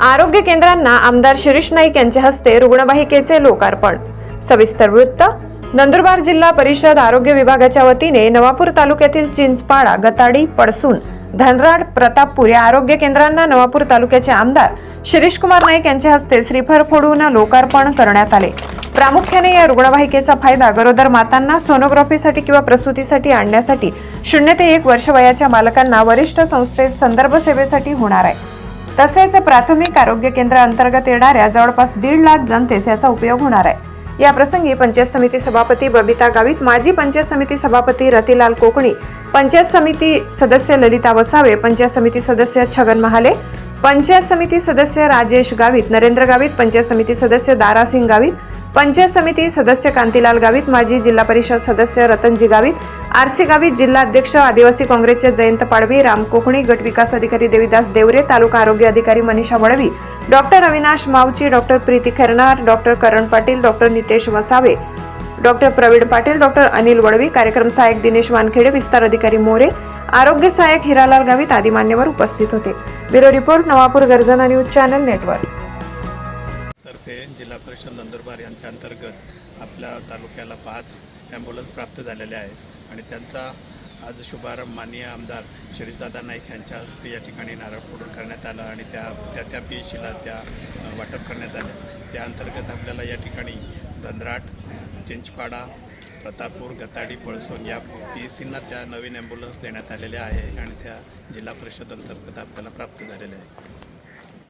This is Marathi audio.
आरोग्य केंद्रांना आमदार शिरीष नाईक यांच्या हस्ते रुग्णवाहिकेचे लोकार्पण. सविस्तर वृत्त नंदुरबार जिल्हा परिषद आरोग्य विभागाच्या वतीने नवापूर तालुक्यातील चिंचपाडा गताडी पडसून धनराड प्रतापपूर या आरोग्य केंद्रांना नवापूर तालुक्याचे आमदार शिरीष कुमार नाईक यांच्या हस्ते श्रीफर फोडून लोकार्पण करण्यात आले. प्रामुख्याने या रुग्णवाहिकेचा फायदा गरोदर मातांना सोनोग्राफीसाठी किंवा प्रसूतीसाठी आणण्यासाठी शून्य ते एक वर्ष वयाच्या बालकांना वरिष्ठ संस्थेत संदर्भ सेवेसाठी होणार आहे. तसेच प्राथमिक आरोग्य केंद्र अंतर्गत येणाऱ्या जवळपास दीड लाख जनतेस याचा उपयोग होणार आहे. या प्रसंगी पंचायत समिती सभापती बबिता गावित माजी पंचायत समिती सभापती रतिलाल कोकणी पंचायत समिती सदस्य ललिता वसावे पंचायत समिती सदस्य छगन महाले पंचायत समिती सदस्य राजेश गावित नरेंद्र गावित पंचायत समिती सदस्य दारासिंग गावित पंचायत समिती सदस्य कांतीलाल गावित माजी जिल्हा परिषद सदस्य रतनजी गावित आरसी गावी जिल्हाध्यक्ष आदिवासी काँग्रेसचे जयंत पाडवी राम कोकणी गट विकास अधिकारी देविदास देवरे तालुका आरोग्य अधिकारी Manisha Vadvi doctor Avinash Mavchi doctor Preeti Khairnar doctor Karan Patil doctor Nitesh Vasave doctor Pravin Patil doctor Anil Vadvi कार्यक्रम सहाय्यक दिनेश वानखेडे विस्तार अधिकारी मोरे आरोग्य सहाय्यक हिरालाल गावित आदी मान्यवर उपस्थित होते. ब्युरो रिपोर्ट नवापूर गर्जना न्यूज चॅनल नेटवर्क. जिल्हा परिषद नंदुरबार यांच्या अंतर्गत आपल्या तालुक्याला पाच ॲम्ब्युलन्स प्राप्त झालेल्या आहेत आणि त्यांचा आज शुभारंभ माननीय आमदार शिरीषदादा नाईक यांच्या हस्ते या ठिकाणी नारळ फोडून करण्यात आलं आणि त्या त्या त्या पीएशीला त्या वाटप करण्यात आल्या त्या अंतर्गत आपल्याला या ठिकाणी धनराट चिंचपाडा प्रतापपूर गताडी पळसोन या पी एस सींना त्या नवीन ॲम्ब्युलन्स देण्यात आलेल्या आहे आणि त्या जिल्हा परिषद अंतर्गत आपल्याला प्राप्त झालेल्या आहे